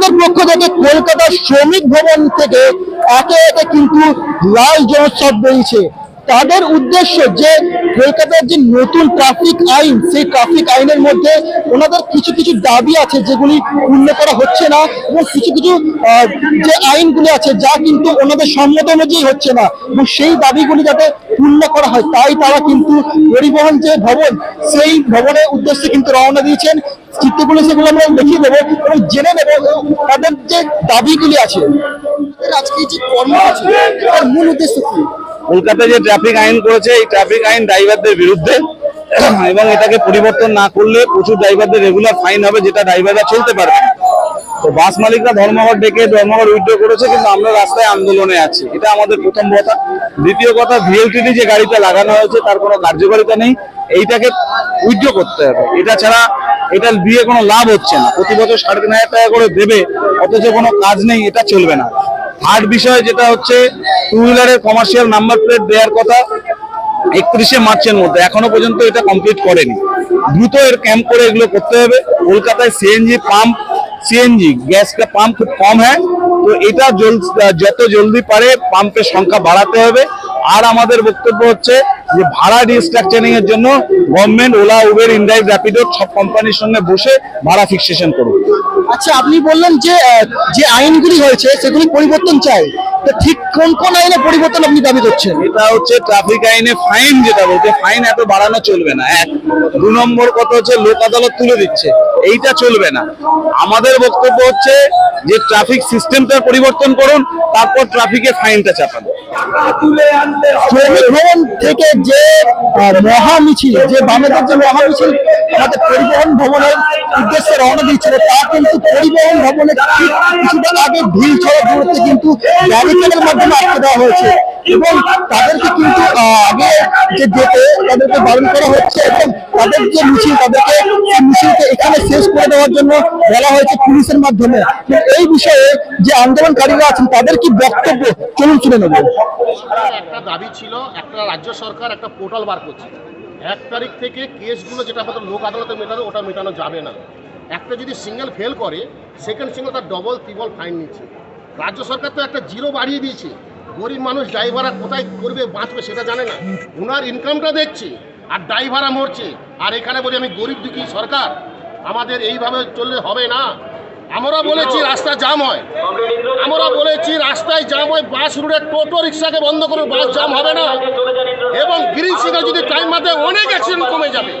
তাদের পক্ষ থেকে কলকাতার শ্রমিক ভবন থেকে একে একে কিন্তু লাল জনোৎসব বেরিয়েছে তাদের উদ্দেশ্য যে কলকাতার যে নতুন ট্রাফিক আইন, সেই ট্রাফিক আইনের মধ্যে ওনাদের কিছু কিছু দাবি আছে যেগুলি পূর্ণ করা হচ্ছে না এবং কিছু কিছু যে আইনগুলি আছে যা কিন্তু ওনাদের সম্মত অনুযায়ী হচ্ছে না এবং সেই দাবিগুলি যাতে পূর্ণ করা হয়, তাই তারা কিন্তু পরিবহন যে ভবন, সেই ভবনের উদ্দেশ্যে কিন্তু রওনা দিয়েছেন। চিত্রগুলো সেগুলো আমরা দেখিয়ে দেবো এবং জেনে নেব তাদের যে দাবিগুলি আছে আজকে যে কর্মসূচি তার মূল উদ্দেশ্য কি? কলকাতায় যে ট্রাফিক আইন করেছে, এই ট্রাফিক আইন ড্রাইভারদের বিরুদ্ধে, এবং এটাকে পরিবর্তন না করলে প্রচুর ড্রাইভারদের রেগুলার ফাইন হবে, যেটা ড্রাইভাররা চলতে পারবে। তো বাস মালিকরা ধর্মঘট ডেকে ধর্মঘট উইথড্র করেছে, কিন্তু আমরা রাস্তায় আন্দোলনে আছি। এটা আমাদের প্রথম কথা। দ্বিতীয় কথা ভিএলটিডি যে গাড়িটা লাগানো হয়েছে, তার কোনো কার্যকারিতা নেই। এইটাকে উইথড্র করতে হবে। এটা ছাড়া এটা দিয়ে কোনো লাভ হচ্ছে না। প্রতি বছর সাড়ে তিন হাজার টাকা করে দেবে, অথচ কোনো কাজ নেই, এটা চলবে না। থার্ড বিষয় যেটা হচ্ছে টু হুইলারের কমার্শিয়াল নাম্বার প্লেট দেওয়ার কথা একত্রিশে মার্চের মধ্যে, এখনও পর্যন্ত এটা কমপ্লিট করেনি। দ্রুত এর ক্যাম্প করে এগুলো করতে হবে। কলকাতায় সিএনজি পাম্প সিএনজি গ্যাসটা পাম্প খুব কম হয়, তো এটা যত জলদি পারে পাম্পের সংখ্যা বাড়াতে হবে। আর আমাদের বক্তব্য হচ্ছে যে ভাড়া রিস্ট্রাকচারিং এর জন্য government Ola Uber inDrive Rapido সব কোম্পানির সঙ্গে বসে ভাড়া ফিক্সেশন করুক। আচ্ছা আপনি বললেন যে যে আইনগুলি হয়েছে সেগুলি পরিবর্তন চাই। তো ঠিক কোন কোন আইনে পরিবর্তন আপনি দাবি করছেন? এটা হচ্ছে ট্রাফিক আইনে ফাইন যেটা বলছে ফাইন এত বাড়ানো চলবে না। এক দু নম্বর কত হচ্ছে লোক আদালত তুলে দিচ্ছে এইটা চলবে না। আমাদের বক্তব্য হচ্ছে যে ট্রাফিক সিস্টেমটা পরিবর্তন করুন তারপর ট্রাফিকে ফাইনটা চাপান। শ্রমিক ভবন থেকে যে মহা মিছিল যে বামেদের যে মহা মিছিল আমাদের পরিবহন ভবনের উদ্দেশ্যে রওনা দিয়েছিল, তা কিন্তু পরিবহন ভবনের কিছুটা আগে ঢিল ছড়া দূরত্বে কিন্তু ব্যারিকেডের মাধ্যমে আটকে দেওয়া হয়েছে। এবং তাদেরকে কিন্তু আগে যে যেতে তাদেরকে বারণ করা হচ্ছে, এবং তাদের যে মিছিল, তাদেরকে মিছিলকে এখানে শেষ করে দেওয়ার জন্য বলা হয়েছে পুলিশের মাধ্যমে। এই বিষয়ে যে আন্দোলনকারীরা আছেন, তাদের কি বক্তব্য? চলুন শুনে নেব। একটা দাবি ছিল, একটা রাজ্য সরকার একটা পোর্টাল বার করছে। এক তারিখ থেকে কেসগুলো যেটা আমাদের লোক আদালতে মেটানো ওটা মেটানো যাবে না। একটা যদি সিঙ্গেল ফেল করে সেকেন্ড সিঙ্গেল তার ডবল ত্রিবল ফাইন নিচ্ছে। রাজ্য সরকার তো একটা জিরো বাড়িয়ে দিয়েছে। গরিব মানুষ ড্রাইভাররা কোথায় করবে, বাঁচবে সেটা জানে না। ওনার ইনকামটা দেখছে, আর ড্রাইভাররা মরছে। আর এখানে বলি আমি গরিব দুঃখী সরকার, আমাদের এইভাবে চললে হবে না। আমরা বলেছি রাস্তা জাম হয়। আমরা বলেছি রাস্তায় জাম হয়, বাস রুটে টোটো রিক্সাকে বন্ধ করুন, বাস জাম হবে না। এবং গ্রিন যদি টাইম মাধ্যমে অনেক অ্যাক্সিডেন্ট কমে যাবে।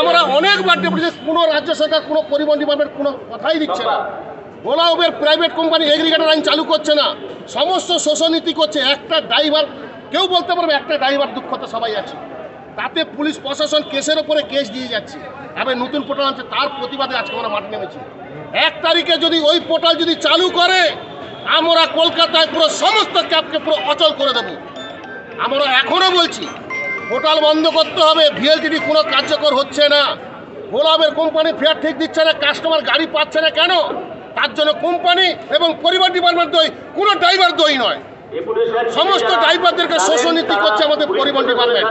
আমরা অনেকবার ডেপুটি কোনো রাজ্য সরকার, কোনো পরিবহন ডিপার্টমেন্ট কোনো কথাই দিচ্ছে না। Ola Uber private company aggregator আইন চালু করছে না। সমস্ত শোষণনীতি করছে। একটা ড্রাইভার, কেউ বলতে পারবে একটা ড্রাইভার দুঃখতে সবাই আছে। তাতে পুলিশ প্রশাসন কেসের ওপরে কেস দিয়ে যাচ্ছে। এবার নতুন পোর্টাল আনছে, তার প্রতিবাদে আজকে আমরা মাঠে নেমেছি। এক তারিখে যদি ওই পোর্টাল যদি চালু করে, আমরা কলকাতায় পুরো সমস্ত ক্যাবকে পুরো অচল করে দেব। আমরা এখনও বলছি পোর্টাল বন্ধ করতে হবে ভিএলটিডি কোনো কার্যকর হচ্ছে না। গোলাপের কোম্পানি ফেয়ার ঠিক দিচ্ছে না কাস্টমার গাড়ি পাচ্ছে না কেন? তার জন্য কোম্পানি এবং পরিবার ডিপার্টমেন্ট দই, কোনো ড্রাইভার দই নয়। সমস্ত ড্রাইভারদেরকে করছে আমাদের পরিবহন ডিপার্টমেন্ট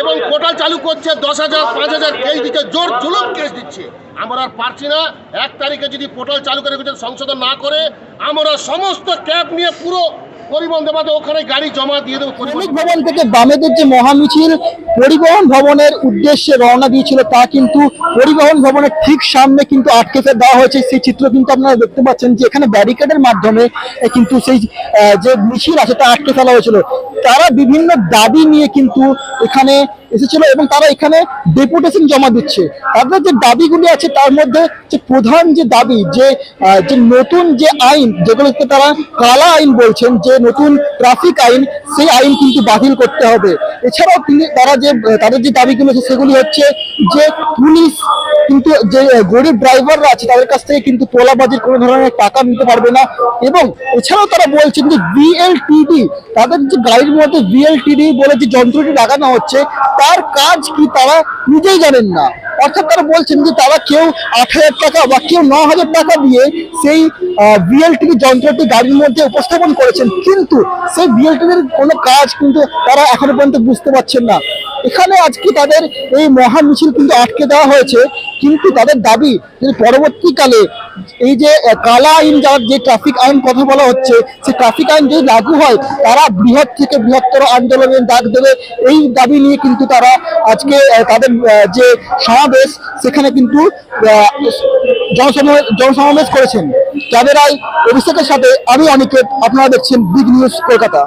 এবং পোর্টাল চালু করছে, দশ হাজার, পাঁচ হাজার কেস দিচ্ছে, জোর জুলুম কেস দিচ্ছে। আমরা আর পারছি না। এক তারিখে যদি পোর্টাল চালু করে সংশোধন না করে, আমরা সমস্ত ক্যাব নিয়ে পুরো পরিবহন দেবাতে ওখানে গাড়ি জমা দিয়ে দেবো। ভবন থেকে বামেদের যে মহামিছিল। পরিবহন ভবনের উদ্দেশ্যে রওনা দিয়েছিল তা কিন্তু পরিবহন ভবনের ঠিক সামনে কিন্তু আটকে দেওয়া হয়েছে। সেই চিত্র কিন্তু আপনারা দেখতে পাচ্ছেন যে এখানে ব্যারিকেডের মাধ্যমে কিন্তু সেই যে মিছিল আছে তা আটকে ফেলা হয়েছিল। তারা বিভিন্ন দাবি নিয়ে কিন্তু এখানে এসেছিল এবং তারা এখানে ডেপুটেশন জমা দিচ্ছে। তাদের যে দাবিগুলি আছে তার মধ্যে যে প্রধান যে দাবি, যে যে নতুন যে আইন, যেগুলোকে তারা কালা আইন বলছেন, যে নতুন ট্রাফিক আইন, সেই আইন কিন্তু বাতিল করতে হবে। এছাড়াও তিনি, তারা যে তাদের যে দাবিগুলো আছে সেগুলি হচ্ছে যে পুলিশ কিন্তু, যে গরিব ড্রাইভাররা আছে তাদের কাছ থেকে কিন্তু তোলাবাজির কোনো ধরনের টাকা নিতে পারবে না। এবং এছাড়াও তারা বলছেন যে বিএলটিডি তাদের যে গাড়ির মধ্যে বিএলটিডি বলে যে যন্ত্রটি লাগানো হচ্ছে, তার কাজ কি তারা নিজেই জানেন না। অর্থাৎ তারা বলছেন যে তারা কেউ আট হাজার টাকা বা কেউ ন হাজার টাকা দিয়ে সেই বিএলটিভি যন্ত্রটি গাড়ির মধ্যে উপস্থাপন করেছেন। কিন্তু সেই বিএলটিভির কোনো কাজ কিন্তু তারা এখনও পর্যন্ত বুঝতে পারছেন না। এখানে আজকে তাদের এই মহা মিছিল কিন্তু আটকে দেওয়া হয়েছে, কিন্তু তাদের দাবি যে পরবর্তীকালে এই যে কালা আইন যার যে ট্রাফিক আইন কথা বলা হচ্ছে সেই ট্রাফিক আইন যদি লাগু হয়, তারা বৃহৎ থেকে বৃহত্তর আন্দোলনের ডাক দেবে। এই দাবি নিয়ে কিন্তু তারা আজকে তাদের যে সমাবেশ, সেখানে কিন্তু জনসমাবেশ করেছেন। ক্যামেরায় অভিষেকের সাথে আমি অনিকেত, আপনারা দেখছেন বিগ নিউজ কলকাতা।